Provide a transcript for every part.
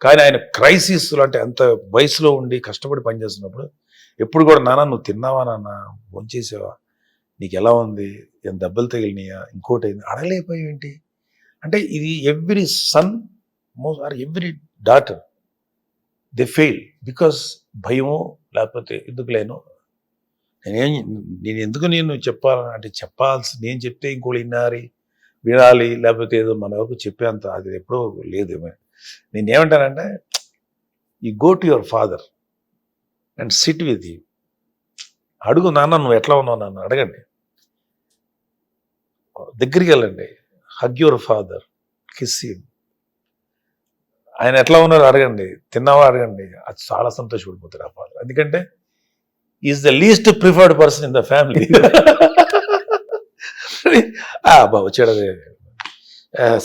కానీ ఆయన క్రైసిస్లు అంటే అంత వయసులో ఉండి కష్టపడి పనిచేస్తున్నప్పుడు ఎప్పుడు కూడా నాన్న నువ్వు తిన్నావా నాన్న? భోంచేసావా నీకు ఎలా ఉంది? ఏం దెబ్బలు తగిలినాయా? ఇంకోటి అయింది అడగలేకపోయి ఏంటి? అంటే ఇది every son most are every daughter they fail because భయమో లేకపోతే ఎందుకు లేను. నేనేం నేను ఎందుకు నేను చెప్పాలని అంటే చెప్పాల్సి నేను చెప్తే ఇంకోటి వినాలి వినాలి లేకపోతే ఏదో మన వరకు చెప్పేంత అది ఎప్పుడూ లేదు నేను ఏమంటానంటే ఈ go to your father and sit with you అడుగు నాన్న నువ్వు ఎట్లా ఉన్నావు నాన్న? అడగండి. దగ్గరికి వెళ్ళండి. హగ్ యువర్ ఫాదర్ కిస్ ఆయన ఎట్లా ఉన్నారు? అడగండి. తిన్నావా? అడగండి. అది చాలా సంతోషపడిపోతారు ఆ ఫాదర్ ఎందుకంటే is the least preferred person in the family బాబు వచ్చాడు అదే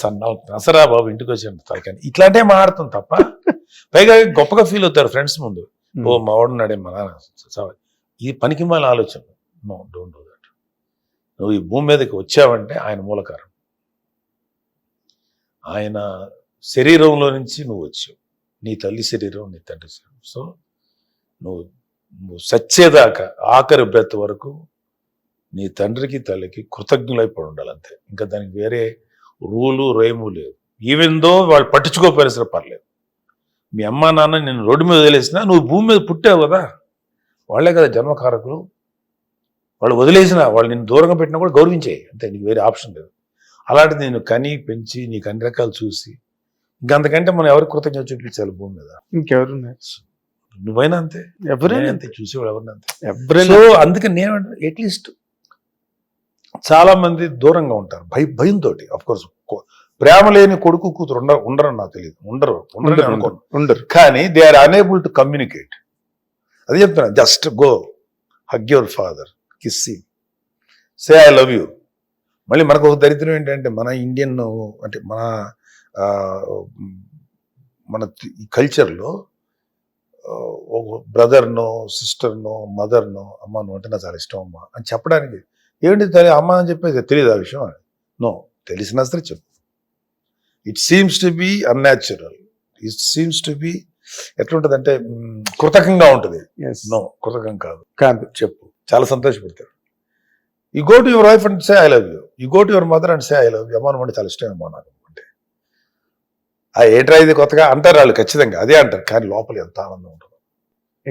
సన్న అసరా బాబు ఇంటికి వచ్చాడు తలకాని ఇట్లాంటివి మాట్లాడుతాం తప్ప. పైగా గొప్పగా ఫీల్ అవుతారు ఫ్రెండ్స్ ముందు. ఓ మా వాడున్నాడే మా నాన్న ఈ పనికి మాల ఆలోచన. నో డోంట్ డూ దట్ నువ్వు ఈ భూమి మీదకి వచ్చావంటే ఆయన మూలకారం ఆయన శరీరంలో నుంచి నువ్వు వచ్చావు. నీ తల్లి శరీరం నీ తండ్రి శరీరం. సో నువ్వు నువ్వు సచ్చేదాకా ఆఖరి బ్రెత్ వరకు నీ తండ్రికి తల్లికి కృతజ్ఞులైపడి ఉండాలి అంతే ఇంకా దానికి వేరే రూలు రేము లేదు ఈవెన్ దో వాళ్ళు పట్టించుకోకపోయినా సరే పర్లేదు. మీ అమ్మ నాన్న నేను రోడ్డు మీద వదిలేసినా నువ్వు భూమి మీద పుట్టావు కదా. వాళ్ళే కదా జన్మకారకులు. వాళ్ళు వదిలేసిన వాళ్ళు నిన్ను దూరంగా పెట్టినా కూడా గౌరవించేయి అంతే నీకు వేరే ఆప్షన్ లేదు. అలాంటిది నేను కని పెంచి నీకు అన్ని రకాలు చూసి ఇంకంతకంటే మనం ఎవరికి కృతజ్ఞత చూపించాలి భూమి మీద? ఇంకెవరు నువ్వైనా అంతే. ఎవరైనా నేనే అంతే. చూసేవాడు ఎవరిని అంతే. ఎవరైనా అందుకని నేను అట్లీస్ట్ చాలా మంది దూరంగా ఉంటారు. భయ భయంతో అఫ్ కోర్స్ ప్రేమ లేని కొడుకు కూతురు ఉండ ఉండరని నాకు తెలియదు ఉండరు. ఉండరు ఉండరు, ఉండరు. కానీ they are unable to communicate అదే చెప్తున్నా just go hug your father kiss say I love you మళ్ళీ మనకు ఒక దరిద్రం ఏంటంటే మన ఇండియన్ అంటే మన మన ఈ కల్చర్లో ఒక బ్రదర్నో సిస్టర్నో మదర్నో అమ్మ నువ్వు అంటే నాకు చాలా ఇష్టం అమ్మ. అని చెప్పడానికి ఏంటి తల్లి అమ్మ అని చెప్పేది తెలియదు ఆ విషయం అని? నో తెలిసినా సరే చెప్పు. It seems to be unnatural it seems to be ఎట్లుంటది అంటే కృతకంగా ఉంటుంది. నో కృతకం కాదు. కాదు. చెప్పు. చాలా సంతోషపడతాడు you go to your wife and say I love you you go to your mother and say I love you అమ్మ నువ్వు అంటే చాలా ఇష్టం అమ్మా నాకు. అంటే ఆ ఏట్రా ఇది కొత్తగా? అంటారు వాళ్ళు ఖచ్చితంగా. అదే అంటారు. కానీ లోపల ఎంత ఆనందం ఉంటుంది.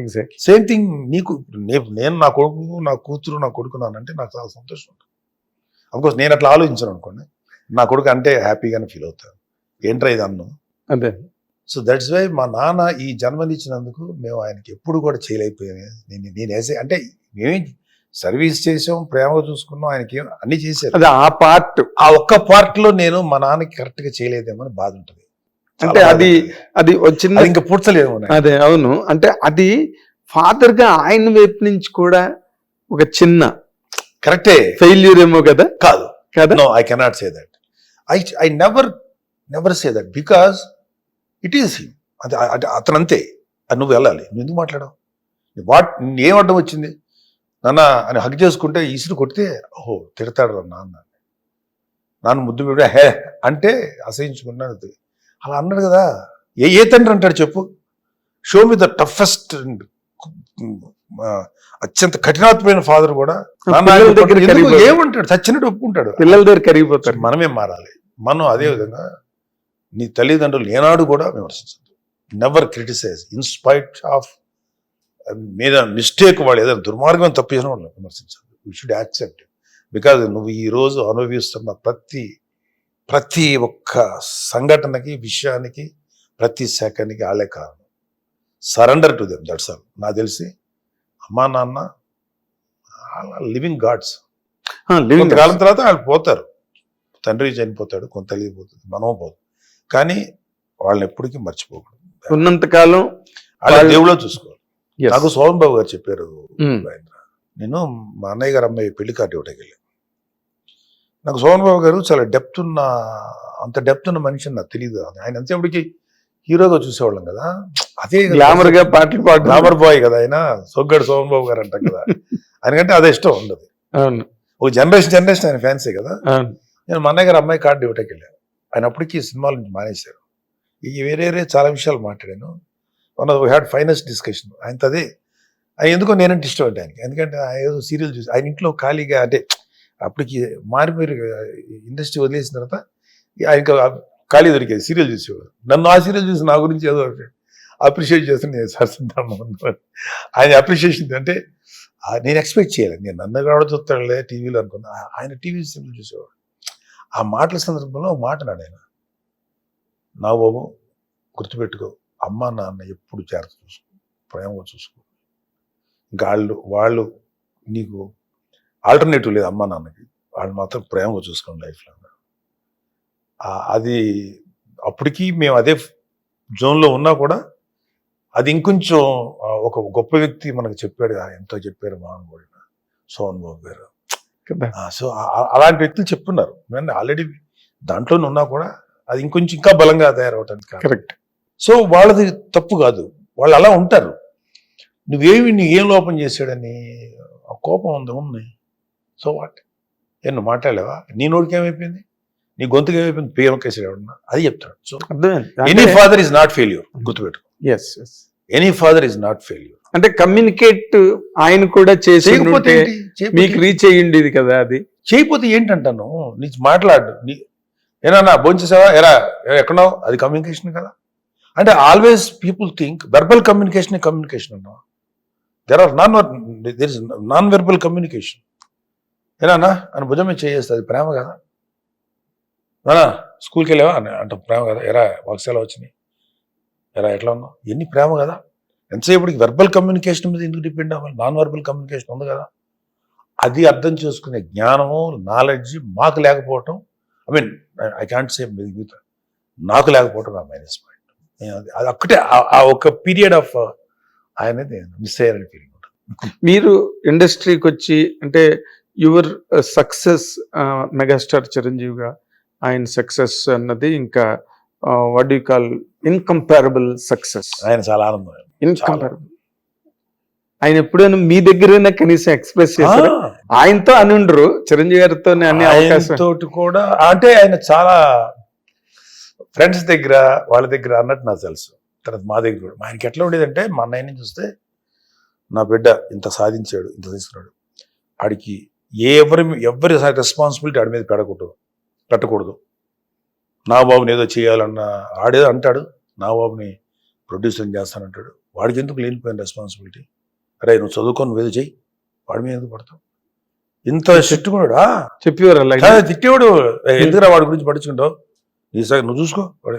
ఎగ్జాక్ట్ సేమ్ థింగ్ నీకు నేను నా కొడుకు నా కూతురు నా కొడుకు నానంటే నాకు చాలా సంతోషం. ఉంటుంది అఫ్కోర్స్ నేను అట్లా ఆలోచించాను అనుకోండి. నా కొడుకు అంటే హ్యాపీగానే ఫీల్ అవుతాను ఏంట్రా ఇది అన్నం? అదే సో దట్స్ వై మా నాన్న ఈ జన్మనిచ్చినందుకు మేము ఆయనకి ఎప్పుడు కూడా చేయలేకపోయాము. నేను నేను వేసే అంటే మేమేం సర్వీస్ చేసాం ప్రేమగా చూసుకున్నాం ఆయనకి అన్ని చేశారు. ఆ పార్ట్ ఆ ఒక్క part లో నేను మా నాన్నకి కరెక్ట్గా చేయలేదేమో అని బాధ ఉంటుంది. అంటే అది. అది అది ఇంకా పూడ్చలేము నాకు. అదే అవును. అంటే అది ఫాదర్గా ఆయన వైపు నుంచి కూడా ఒక చిన్న కరెక్టే. ఫెయిల్యూర్ ఏమో కదా? కాదు. కదా? No I cannot say that I I never never say that because it is him అది అతను అంతే అది నువ్వు వెళ్ళాలి. నువ్వు ఎందుకు మాట్లాడవు? వాట్ ఏం అడ్డం వచ్చింది? నాన్న అని హక్ చేసుకుంటే ఈసురు కొడితే ఓహో తిడతాడు రా నాన్న నాన్న ముద్దు పెట్టి హే అంటే అసహించుకున్నాను అది. అలా అన్నాడు కదా. ఏ ఏ తండ్రి అంటాడు చెప్పు? షో మీ ద టఫెస్ట్ అత్యంత కఠినాత్మైన ఫాదర్ కూడా. కరిగిపోతాడు. ఏమంటాడు? చచ్చినట్టు ఒప్పుకుంటాడు. పిల్లల దగ్గర కరిగిపోతారు మనమే మారాలి. మనం అదే విధంగా నీ తల్లిదండ్రులు ఏనాడు కూడా విమర్శించదు never criticise in spite of మీద మిస్టేక్ వాళ్ళు ఏదైనా దుర్మార్గం తప్పు చేసిన వాళ్ళు విమర్శించదు యూ షుడ్ యాక్సెప్ట్ బికాజ్ నువ్వు ఈ రోజు అనుభవిస్తున్న ప్రతి ప్రతి ఒక్క సంఘటనకి విషయానికి ప్రతి సెకండ్కి వాళ్ళే కారణం. Surrender to them that's all నాకు తెలిసి అమ్మా నాన్న లివింగ్ గాడ్స్ living కొంతకాలం తర్వాత వాళ్ళు పోతారు. తండ్రి చనిపోతాడు కొంత తల్లి పోతుంది మనం పోదు కానీ వాళ్ళని ఎప్పటికీ మర్చిపోకూడదు. ఉన్నంత కాలం వాళ్ళ దేవులో చూసుకోవాలి. నాకు సోహన్ బాబు గారు చెప్పారు Hmm. నేను మా అన్నయ్య గారు అమ్మాయి పెళ్ళి కార్డు ఇవ్వడానికి వెళ్ళాను. నాకు సోహన్ బాబు గారు చాలా డెప్త్ ఉన్న అంత డెప్త్ ఉన్న మనిషి నాకు తెలియదు ఆయన అంతేప్పటికి హీరోగా చూసేవాళ్ళం కదా. అదే గ్లామర్గా పాటలు గ్లామర్ బాయ్ కదా ఆయన. సొగ్గడు సోహన్ బాబు గారు అంటాం కదా. ఆయనకంటే అదే ఇష్టం ఉండదు. అవును. ఒక జనరేషన్ జనరేషన్ ఆయన ఫ్యాన్సీ కదా. నేను మా అన్నయ్య గారు అమ్మాయి కార్డు ఇవ్వటానికి వెళ్ళాను. ఆయన అప్పటికి సినిమాల నుంచి మానేశారు. ఈ వేరే వేరే చాలా విషయాలు మాట్లాడాను. One we had finest discussion ఆయనతో అదే. ఆయన ఎందుకో నేనంటే ఇష్టం అంటే ఆయనకి. ఎందుకంటే ఏదో సీరియల్ చూసి ఆయన ఇంట్లో ఖాళీగా అంటే అప్పటికి మారిపోయి ఇండస్ట్రీ వదిలేసిన తర్వాత ఆయన ఖాళీ దొరికేది సీరియల్ చూసేవాడు నన్ను ఆ సీరియల్ చూసి నా గురించి ఏదో అప్రిషియేట్ చేస్తున్నా నేను సార్ ఆయన అప్రిషియేషన్ అంటే నేను ఎక్స్పెక్ట్ చేయాలి నేను నన్ను కూడా చూస్తాడులే టీవీలో అనుకున్నా. ఆయన టీవీ సీరియల్ చూసేవాడు. ఆ మాటల సందర్భంలో మాట్లాడు మాట ఆయన. నా బాబు గుర్తుపెట్టుకో. అమ్మ నాన్న ఎప్పుడు జాగ్రత్త చూసుకో. ప్రేమగా చూసుకో. ఇంకా వాళ్ళు వాళ్ళు నీకు ఆల్టర్నేటివ్ లేదు అమ్మ నాన్నకి. వాళ్ళు మాత్రం ప్రేమగా చూసుకోండి లైఫ్లో అది అప్పటికి మేము అదే జోన్లో ఉన్నా కూడా అది ఇంకొంచెం ఒక గొప్ప వ్యక్తి మనకు చెప్పాడు "ఆ, ఎంతో చెప్పారు మహానుభావుడు సోహన్ బాబు గారు. సో అలాంటి వ్యక్తులు చెప్తున్నారు నేను ఆల్రెడీ దాంట్లోనే ఉన్నా కూడా అది ఇంకొంచెం ఇంకా బలంగా తయారవటానికి. కరెక్ట్ సో వాళ్ళది తప్పు కాదు. వాళ్ళు అలా ఉంటారు. నువ్వేమి నీ ఏం లోపం చేశాడని? ఆ కోపం ఉంది ఉంది. సో వాట్ ఏ నువ్వు మాట్లాడలేవా? నీ నోటికి ఏమైపోయింది? నీ గొంతుకి ఏమైపోయింది? పేమకేసాడు ఎవడన్నా అది చెప్తాడు so any father is not failure గుర్తుపెట్టు yes yes any father is not failure అంటే కమ్యూనికేట్ ఆయన కూడా చేసి మీకు రీచ్ అయ్యిండేది కదా అది. చేయకపోతే ఏంటంటాను? నీ మాట్లాడు. నీ ఏనా భోంచేసావా ఎరా ఎక్కడో అది కమ్యూనికేషన్ కదా. అంటే always people think verbal communication communication అన్నా there are non there is non verbal communication ఏనా అని భుజం మీద చేయేస్తుంది అది ప్రేమ కదా? నానా స్కూల్కి వెళ్ళావా? అని అంటే ప్రేమ కదా? ఎరా వర్క్స్ ఎలా వచ్చినాయి? ఎరా ఎట్లా ఉన్నావు? ఎన్ని ప్రేమ కదా? ఎంతసేపటికి వెర్బల్ కమ్యూనికేషన్ మీద ఎందుకు డిపెండ్ అవ్వాలి? నాన్ వెర్బల్ కమ్యూనికేషన్ ఉంది కదా? అది అర్థం చేసుకునే జ్ఞానము నాలెడ్జ్ మాకు లేకపోవటం I mean I can't say మిగతా నాకు లేకపోవటం నా మైనస్ పాయింట్ అది ఒక్కటే ఆ- ఒక పీరియడ్ ఆఫ్ ఆయన మిస్ అయ్యారని ఫీలింగ్ ఉంటుంది. మీరు ఇండస్ట్రీకి వచ్చి అంటే యువర్ సక్సెస్ మెగాస్టార్ చిరంజీవిగా ఆయన సక్సెస్ అన్నది ఇంకా what you call incomparable success ఆయన చాలా ఆనందం. ఇన్కంపారబుల్ ఆయన ఎప్పుడైనా మీ దగ్గరైనా కనీసం ఎక్స్ప్రెస్ చేశారు? ఆయనతో అని ఉండరు చిరంజీవి గారితో అనే అవకాశం. కూడా అంటే ఆయన చాలా ఫ్రెండ్స్ దగ్గర వాళ్ళ దగ్గర అన్నట్టు నాకు తెలుసు. తర్వాత మా దగ్గర కూడా. ఆయనకి ఎట్లా ఉండేదంటే మా అన్నయ్య నుంచి చూస్తే నా బిడ్డ ఇంత సాధించాడు ఇంత తీసుకున్నాడు. ఆడికి ఎవరి ఎవరి రెస్పాన్సిబిలిటీ ఆడి మీద పెడకూడదు పెట్టకూడదు. నా బాబుని ఏదో చేయాలన్న ఆడేదో అంటాడు నా బాబుని ప్రొడ్యూసర్ చేస్తానంటాడు. వాడికి ఎందుకు లేనిపోయిన రెస్పాన్సిబిలిటీ అరే నువ్వు చదువుకొని నువ్వు ఏదో చెయ్యి వాడి మీద ఎందుకు పడతావు? ఇంత చెట్టుకున్నాడా చెప్పేవారు తిట్టేవాడు. "ఏ, ఎందుకురా వాడి గురించి పట్టించుకుంటావు? నీ సగం నువ్వు చూసుకో వాడు.